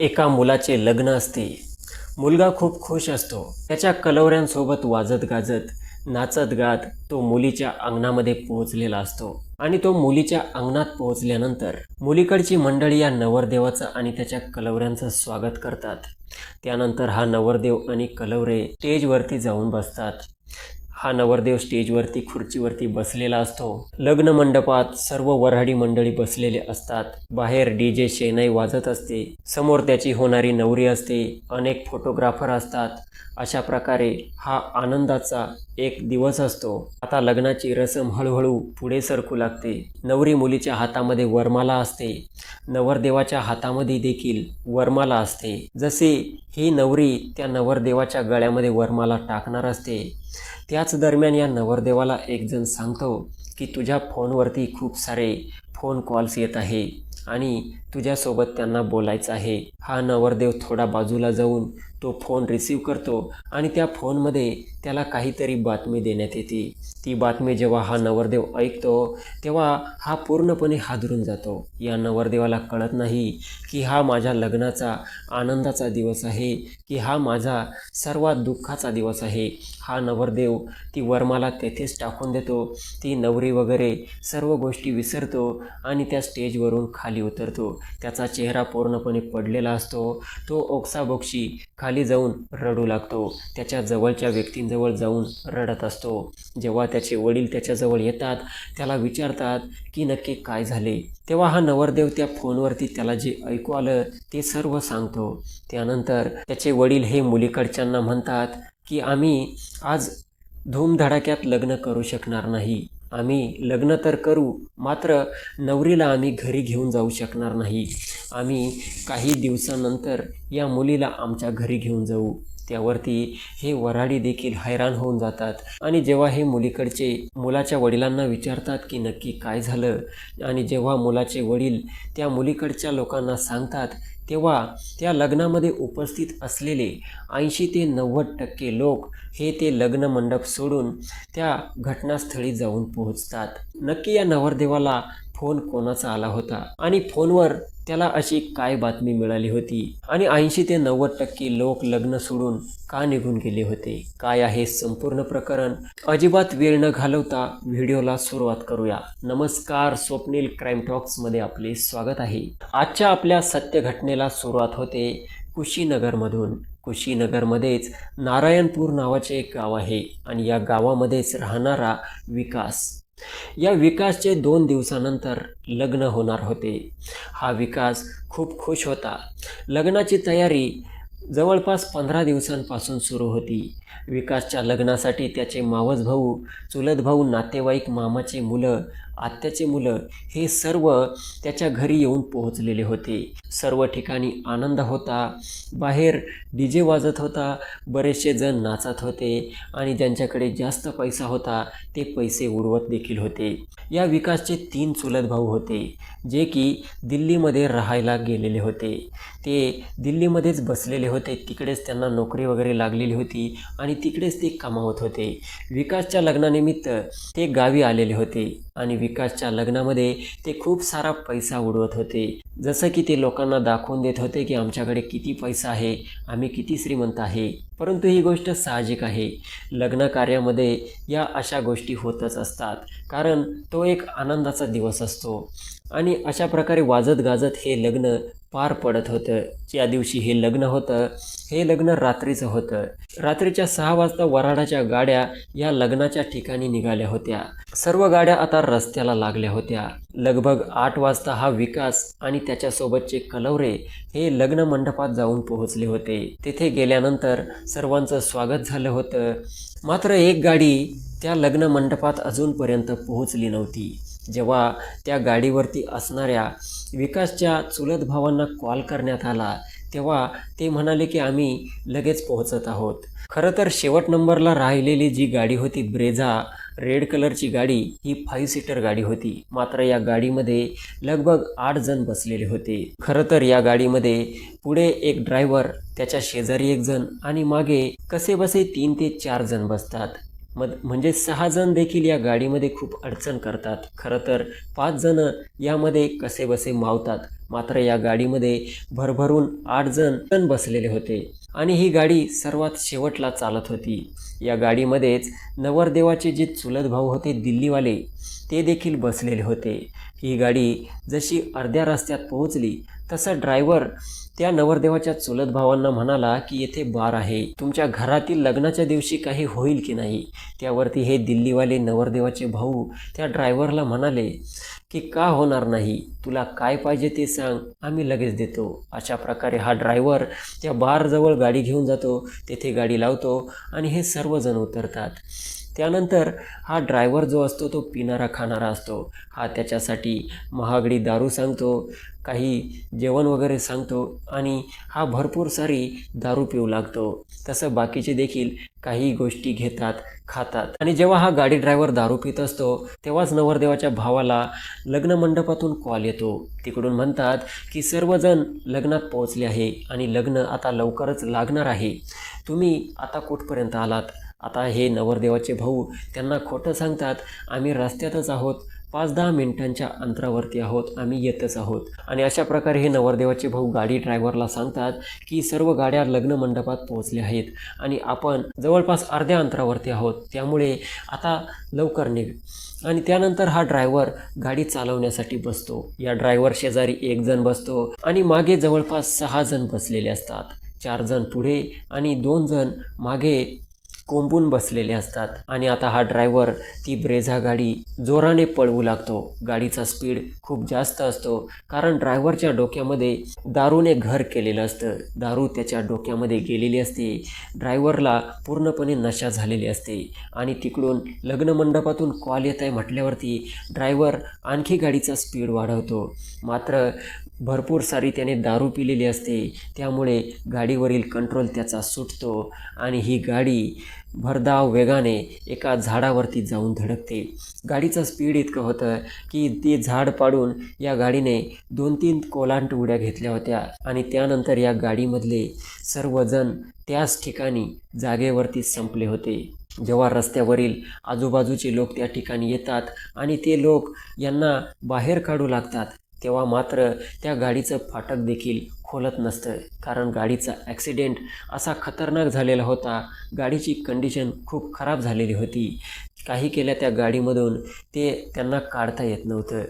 एका मुलाचे लग्न असते. मुलगा खूप खुश असतो. त्याच्या कलवऱ्यांसोबत वाजत गाजत नाचत गात तो मुलीच्या अंगणामध्ये पोहोचलेला असतो. आणि तो मुलीच्या अंगणात पोहोचल्यानंतर मुलीकडची मंडळी या नवरदेवाचं आणि त्याच्या कलवऱ्यांचं स्वागत करतात. त्यानंतर हा नवरदेव आणि कलवरे स्टेजवरती जाऊन बसतात. हा नवरदेव स्टेजवरती खुर्चीवरती बसलेला असतो. लग्न मंडपात सर्व वऱ्हाडी मंडळी बसलेले असतात. बाहेर डी जे शेनाई वाजत असते. समोर त्याची होणारी नवरी असते. अनेक फोटोग्राफर असतात. अशा प्रकारे हा आनंदाचा एक दिवस असतो. आता लग्नाची रसम हळूहळू पुढे सरकू लागते. नवरी मुलीच्या हातामध्ये वरमाला असते. नवरदेवाच्या हातामध्ये देखील वरमाला असते. जसे ही नवरी त्या नवरदेवाच्या गळ्यामध्ये वरमाला टाकणार असते. त्याच दरम्यान या नवरदेवाला एकजण सांगतो की तुझ्या फोनवरती खूप सारे फोन कॉल्स येत आहे आणि तुझ्यासोबत त्यांना बोलायचं आहे. हा नवरदेव थोडा बाजूला जाऊन तो फोन रिसीव करतो आणि त्या फोनमध्ये त्याला काहीतरी बातमी देण्यात येते. ती बातमी जेव्हा हा नवरदेव ऐकतो तेव्हा हा पूर्णपणे हादरून जातो. या नवरदेवाला कळत नाही की हा माझ्या लग्नाचा आनंदाचा दिवस आहे की हा माझा सर्वात दुःखाचा दिवस आहे. हा नवरदेव ती वरमाला तेथेच टाकून देतो. ती नवरी वगैरे सर्व गोष्टी विसरतो आणि त्या स्टेजवरून खाली उतरतो. त्याचा चेहरा पूर्णपणे पडलेला असतो. तो ओक्साबोक्षी खाली जाऊन रडू लागतो. त्याच्या जवळच्या व्यक्तींजवळ जाऊन रडत असतो. जेव्हा त्याचे वडील त्याच्याजवळ येतात त्याला विचारतात की नक्की काय झाले? तेव्हा हा नवरदेव त्या फोनवरती त्याला जे ऐकू आलं ते सर्व सांगतो. त्यानंतर त्याचे वडील हे मुलीकडच्यांना म्हणतात की आम्ही आज धूमधडाक्यात लग्न करू शकणार नाही. आम्ही लग्न तर करू मात्र नवरीला आम्ही घरी घेऊन जाऊ शकणार नाही. आम्ही काही दिवसानंतर या मुलीला आमच्या घरी घेऊन जाऊ. त्यावरती हे वराडी देखील हैराण होऊन जातात. आणि जेव्हा हे मुलीकडचे मुलाच्या वडिलांना विचारतात की नक्की काय झालं आणि जेव्हा मुलाचे वडील त्या मुलीकडच्या लोकांना सांगतात तेव्हा त्या लग्नामध्ये उपस्थित असलेले ऐंशी ते नव्वद टक्के लोक हे ते लग्न मंडप सोडून त्या घटनास्थळी जाऊन पोहोचतात. नक्की या नवरदेवाला फोन कोणाचा आला होता? आणि फोनवर त्याला अशी काय बातमी मिळाली होती? आणि ऐंशी ते नव्वद टक्के लोक लग्न सोडून का निघून गेले होते? काय आहे संपूर्ण प्रकरण? अजिबात वेळ न घालवता व्हिडिओला सुरुवात करूया. नमस्कार स्वप्नील क्राईम टॉक्समध्ये आपले स्वागत आहे. आजच्या आपल्या सत्य घटनेला सुरुवात होते कुशीनगरमधून. कुशीनगरमध्येच नारायणपूर नावाचे एक गाव आहे आणि या गावामध्येच राहणारा विकास. या विकासचे दोन दिवसानंतर लग्न होणार होते. हा विकास खूप खुश होता. लग्नाची तयारी जवळपास पंधरा दिवसांपासून सुरू होती. विकासच्या लग्नासाठी त्याचे मावस भाऊ चुलत भाऊ नातेवाईक मामाचे मुलं आत्याचे मुलं हे सर्व त्याच्या घरी येऊन पोहोचलेले होते. सर्व ठिकाणी आनंद होता. बाहेर डी जे वाजत होता. बरेचसे जण नाचत होते आणि ज्यांच्याकडे जास्त पैसा होता ते पैसे उडवत देखील होते. या विकासचे तीन चुलत भाऊ होते जे की दिल्लीमध्ये राहायला गेलेले होते. ते दिल्लीमध्येच बसलेले होते. तिकडेच त्यांना नोकरी वगैरे लागलेली होती आणि तिकडेच ते कमावत होते. विकासच्या लग्नानिमित्त ते गावी आलेले होते. आणि विकासच्या लग्नामध्ये ते खूप सारा पैसा उडवत होते. जसं की ते लोकांना दाखवून देत होते की आमच्याकडे किती पैसा आहे आम्ही किती श्रीमंत आहे. परंतु ही गोष्ट साहजिक आहे. लग्न कार्यामध्ये या अशा गोष्टी होतच असतात. कारण तो एक आनंदाचा दिवस असतो. आणि अशा प्रकारे वाजत गाजत हे लग्न पार पडत होतं. ज्या दिवशी हे लग्न होतं हे लग्न रात्रीचं होतं. रात्रीच्या सहा वाजता वराडाच्या गाड्या या लग्नाच्या ठिकाणी निघाल्या होत्या. सर्व गाड्या आता रस्त्याला लागल्या होत्या. लगभग आठ वाजता हा विकास आणि त्याच्यासोबतचे कलवरे हे लग्न मंडपात जाऊन पोहोचले होते. तेथे गेल्यानंतर सर्वांचं स्वागत झालं होतं. मात्र एक गाडी त्या लग्न मंडपात अजूनपर्यंत पोहोचली नव्हती. जेव्हा त्या गाडीवरती असणाऱ्या विकासच्या चुलत भावांना कॉल करण्यात आला तेव्हा ते म्हणाले की आम्ही लगेच पोहोचत आहोत. खरं तर शेवट नंबरला राहिलेली जी गाडी होती ब्रेझा रेड कलरची गाडी ही फाईव्ह सीटर गाडी होती. मात्र या गाडीमध्ये लगभग आठ जण बसलेले होते. खरं तर या गाडीमध्ये पुढे एक ड्रायव्हर त्याच्या शेजारी एक जण आणि मागे कसे बसे तीन ते चार जण बसतात. मद म्हणजे सहा जण देखील या गाडीमध्ये खूप अडचण करतात. खरं तर पाच जणं यामध्ये कसे बसे मावतात मात्र या गाडीमध्ये भरभरून आठ जण जण बसलेले होते आणि ही गाडी सर्वात शेवटला चालत होती. या गाडीमध्येच नवरदेवाचे जे चुलत भाऊ होते दिल्लीवाले ते देखील बसलेले होते. ही गाडी जशी अर्ध्या रस्त्यात पोहोचली तसा ड्रायव्हर त्या नवरदेवाच्या चुलत भावांना म्हणाला की येथे बार आहे. तुमच्या घरातील लग्नाच्या दिवशी काही होईल की नाही? त्यावरती हे दिल्लीवाले नवरदेवाचे भाऊ त्या ड्रायव्हरला म्हणाले की का होणार नाही? तुला काय पाहिजे ते सांग. आम्ही लगेच देतो. अशा प्रकारे हा ड्रायव्हर त्या बारजवळ गाडी घेऊन जातो. तेथे गाडी लावतो आणि हे सर्वजण उतरतात. त्यानंतर हा ड्रायव्हर जो असतो तो पिणारा खाणारा असतो. हा त्याच्यासाठी महागडी दारू सांगतो. काही जेवण वगैरे सांगतो आणि हा भरपूर सारी दारू पिऊ लागतो. तसं बाकीचे देखील काही गोष्टी घेतात खातात. आणि जेव्हा हा गाडी ड्रायव्हर दारू पित असतो तेव्हाच नवरदेवाच्या भावाला लग्न मंडपातून कॉल येतो. तिकडून म्हणतात की सर्वजण लग्नात पोहोचले आहे आणि लग्न आता लवकरच लागणार आहे. तुम्ही आता कुठपर्यंत आलात? आता हे नवरदेवाचे भाऊ त्यांना खोटं सांगतात आम्ही रस्त्यातच आहोत. पाच दहा मिनिटांच्या अंतरावरती आहोत. आम्ही येतच आहोत. आणि अशा प्रकारे हे नवरदेवाचे भाऊ गाडी ड्रायव्हरला सांगतात की सर्व गाड्या लग्न मंडपात पोहोचल्या आहेत. आणि आपण जवळपास अर्ध्या अंतरावरती आहोत. त्यामुळे आता लवकर निघ. आणि त्यानंतर हा ड्रायव्हर गाडी चालवण्यासाठी बसतो. या ड्रायव्हर शेजारी एक जण बसतो आणि मागे जवळपास सहा जण बसलेले असतात. चार जण पुढे आणि दोन जण मागे कोंबून बसलेले असतात. आणि आता हा ड्रायव्हर ती ब्रेझा गाडी जोराने पळवू लागतो. गाडीचा स्पीड खूप जास्त असतो. कारण ड्रायव्हरच्या डोक्यामध्ये दारूने घर केलेलं असतं. दारू त्याच्या डोक्यामध्ये गेलेली असते. ड्रायव्हरला पूर्णपणे नशा झालेली असते. आणि तिकडून लग्न मंडपातून कॉल येत आहे म्हटल्यावरती ड्रायव्हर आणखी गाडीचा स्पीड वाढवतो. मात्र भरपूर सारी त्याने दारू पिलेली असते. त्यामुळे गाडीवरील कंट्रोल त्याचा सुटतो आणि ही गाडी भरधाव वेगाने एका झाडावरती जाऊन धडकते. गाडीचं स्पीड इतकं होतं की ते झाड पाडून या गाडीने दोन तीन कोलांट उड्या घेतल्या होत्या आणि त्यानंतर या गाडीमधले सर्वजण त्याच ठिकाणी जागेवरती संपले होते. जेव्हा रस्त्यावरील आजूबाजूचे लोक त्या ठिकाणी येतात आणि ते लोक यांना बाहेर काढू लागतात तेव्हा मात्र त्या गाडीचं फाटक देखील खोलत नसतं. कारण गाडीचा ॲक्सिडेंट असा खतरनाक झालेला होता. गाडीची कंडिशन खूप खराब झालेली होती. काही केल्या त्या गाडीमधून ते त्यांना काढता येत नव्हतं.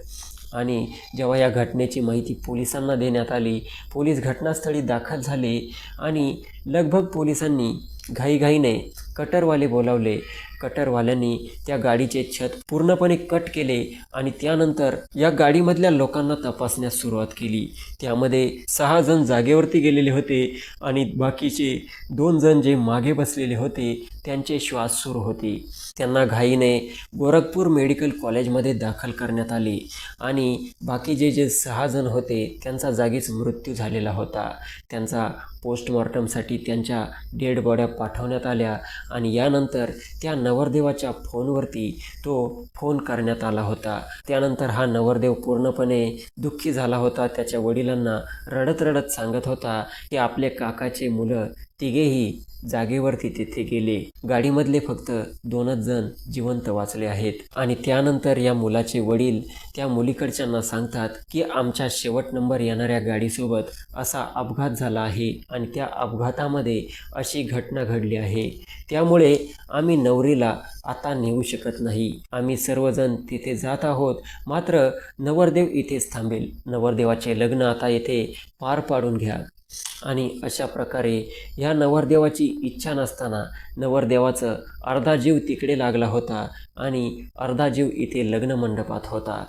आणि जेव्हा या घटनेची माहिती पोलिसांना देण्यात आली पोलीस घटनास्थळी दाखल झाले आणि लगभग पोलिसांनी घाईघाईने कटरवाले बोलावले. कटरवाल्यांनी त्या गाडीचे छत पूर्णपणे कट केले आणि त्यानंतर या गाडीमधल्या लोकांना तपासण्यास सुरुवात केली. त्यामध्ये सहा जण जागेवरती गेलेले होते आणि बाकीचे दोन जण जे मागे बसलेले होते त्यांचे श्वास सुरू होते. त्यांना घाईने गोरखपूर मेडिकल कॉलेजमध्ये दाखल करण्यात आले आणि बाकीचे जे सहा जण होते त्यांचा जागीच मृत्यू झालेला होता. त्यांचा पोस्टमॉर्टमसाठी त्यांच्या डेड बॉड्या पाठवण्यात आल्या आणि यानंतर त्या नवरदेवाच्या फोनवरती तो फोन करण्यात आला होता. त्यानंतर हा नवरदेव पूर्णपणे दुःखी झाला होता. त्याच्या वडिलांना रडत रडत सांगत होता की आपले काकाचे मुलं तिघेही जागेवरती तिथे गेले. गाडीमधले फक्त दोनच जण जिवंत वाचले आहेत. आणि त्यानंतर या मुलाचे वडील त्या मुलीकडच्यांना सांगतात की आमच्या शेवट नंबर येणाऱ्या गाडीसोबत असा अपघात झाला आहे आणि त्या अपघातामध्ये अशी घटना घडली आहे. त्यामुळे आम्ही नवरीला आता नेऊ शकत नाही. आम्ही सर्वजण तिथे जात आहोत. मात्र नवरदेव इथेच थांबेल. नवरदेवाचे लग्न आता येथे पार पाडून घ्या. आणि अशा प्रकारे ह्या नवरदेवाची इच्छा नसताना नवरदेवाचं अर्धा जीव तिकडे लागला होता आणि अर्धा जीव इथे लग्न मंडपात होता.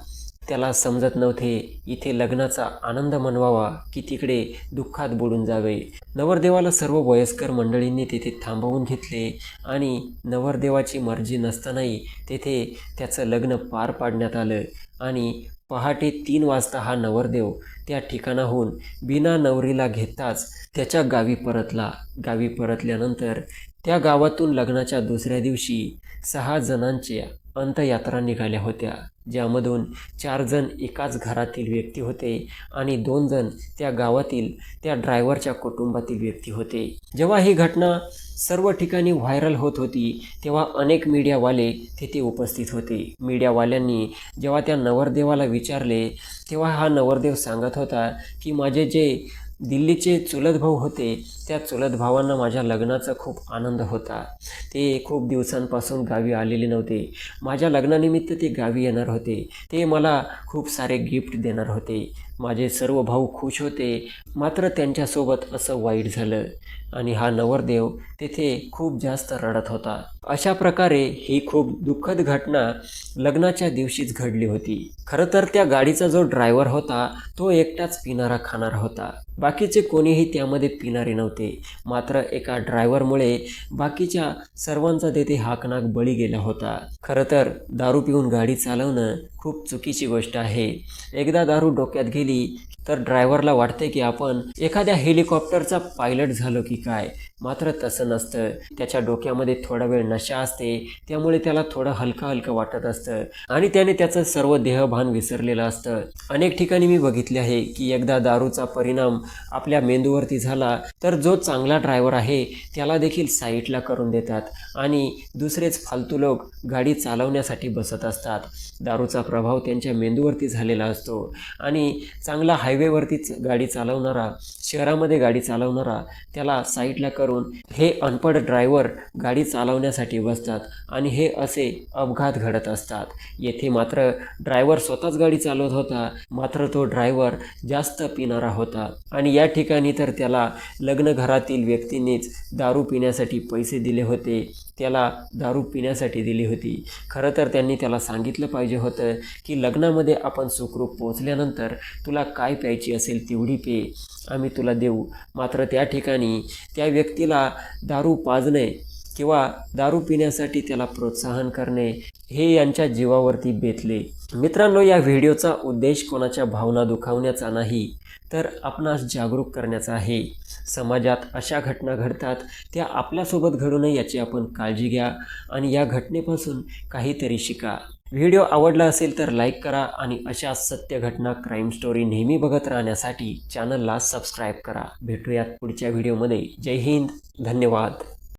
त्याला समजत नव्हते इथे लग्नाचा आनंद मनवावा की तिकडे दुःखात बुडून जावे. नवरदेवाला सर्व वयस्कर मंडळींनी तेथे थांबवून घेतले आणि नवरदेवाची मर्जी नसतानाही तेथे त्याचं लग्न पार पाडण्यात आलं आणि पहाटे तीन वाजता हा नवरदेव त्या ठिकाणाहून बिना नवरीला घेताच त्याच्या गावी परतला. गावी परतल्यानंतर त्या गावातून लग्नाच्या दुसऱ्या दिवशी सहा जणांच्या अंतयात्रा निघाल्या होत्या. ज्यामधून चार जण एकाच घरातील व्यक्ती होते आणि दोन जण त्या गावातील त्या ड्रायव्हरच्या कुटुंबातील व्यक्ती होते. जेव्हा ही घटना सर्व ठिकाणी व्हायरल होत होती तेव्हा अनेक मीडियावाले तिथे उपस्थित होते. मीडियावाल्यांनी जेव्हा त्या नवरदेवाला विचारले तेव्हा हा नवरदेव सांगत होता की माझे जे दिल्लीचे चुलत भाऊ होते. त्या चुलत भावांना माझ्या लग्नाचा खूप आनंद होता. ते खूप दिवसांपासून गावी आलेले नव्हते. माझ्या लग्नानिमित्त ते गावी येणार होते. ते मला खूप सारे गिफ्ट देणार होते. माझे सर्व भाऊ खुश होते. मात्र त्यांच्यासोबत असं वाईट झालं आणि हा नवरदेव तेथे खूप जास्त रडत होता. अशा प्रकारे ही खूप दुःखद घटना लग्नाच्या दिवशीच घडली होती. खरं तर त्या गाडीचा जो ड्रायव्हर होता तो एकटाच पिणारा खाणारा होता. बाकीचे कोणीही त्यामध्ये पिणारे नव्हते. मात्र एका ड्रायव्हरमुळे बाकीच्या सर्वांचा तेथे हाकनाक बळी गेला होता. खरं तर दारू पिऊन गाडी चालवणं खूप चुकीची गोष्ट आहे. एकदा दारू डोक्यात गेली तर ड्रायव्हरला वाटते की आपण एखाद्या हेलिकॉप्टरचा पायलट झालो की काय? मात्र तसं नसतं. त्याच्या डोक्यामध्ये थोडा वेळ नशा असते. त्यामुळे त्याला थोडं हलकं हलकं वाटत असतं. आणि त्याने त्याचं सर्व देहभान विसरलेलं असतं. अनेक ठिकाणी मी बघितले आहे की एकदा दारूचा परिणाम आपल्या मेंदूवरती झाला तर जो चांगला ड्रायव्हर आहे त्याला देखील साईटला करून देतात आणि दुसरेच फालतू लोक गाडी चालवण्यासाठी बसत असतात. दारूचा प्रभाव त्यांच्या मेंदूवरती झालेला असतो. आणि चांगला हायवेवरतीच गाडी चालवणारा शहरामध्ये गाडी चालवणारा त्याला साईटला करून हे अनपढ ड्रायव्हर गाडी चालवण्यासाठी बसतात आणि हे असे अपघात घडत असतात. येथे मात्र ड्रायव्हर स्वतःच गाडी चालवत होता मात्र तो ड्रायव्हर जास्त पिणारा होता आणि या ठिकाणी तर त्याला लग्नघरातील व्यक्तींनीच दारू पिण्यासाठी पैसे दिले होते. त्याला दारू पिण्यासाठी दिली होती. खरं तर त्यांनी त्याला सांगितलं पाहिजे होतं की लग्नामध्ये आपण सुखरूप पोचल्यानंतर तुला काय प्यायची असेल तेवढी पे. आम्ही तुला देऊ. मात्र त्या ठिकाणी त्या व्यक्तीला दारू पाजणे किंवा दारू पिण्यासाठी त्याला प्रोत्साहन करणे हे यांच्या जीवावरती बेतले. मित्रांनो या व्हिडिओचा उद्देश कोणाच्या भावना दुखावण्याचा नाही तर आपणास जागरूक करण्याचा आहे. समाजात अशा घटना घडतात त्या आपल्यासोबत घडू नये याची आपण काळजी घ्या आणि या घटनेपासून काहीतरी शिका. व्हिडिओ आवडला असेल तर लाईक करा आणि अशा सत्य घटना क्राईम स्टोरी नेहमी बघत राहण्यासाठी चॅनलला सबस्क्राईब करा. भेटूयात पुढच्या व्हिडिओमध्ये जय हिंद. धन्यवाद.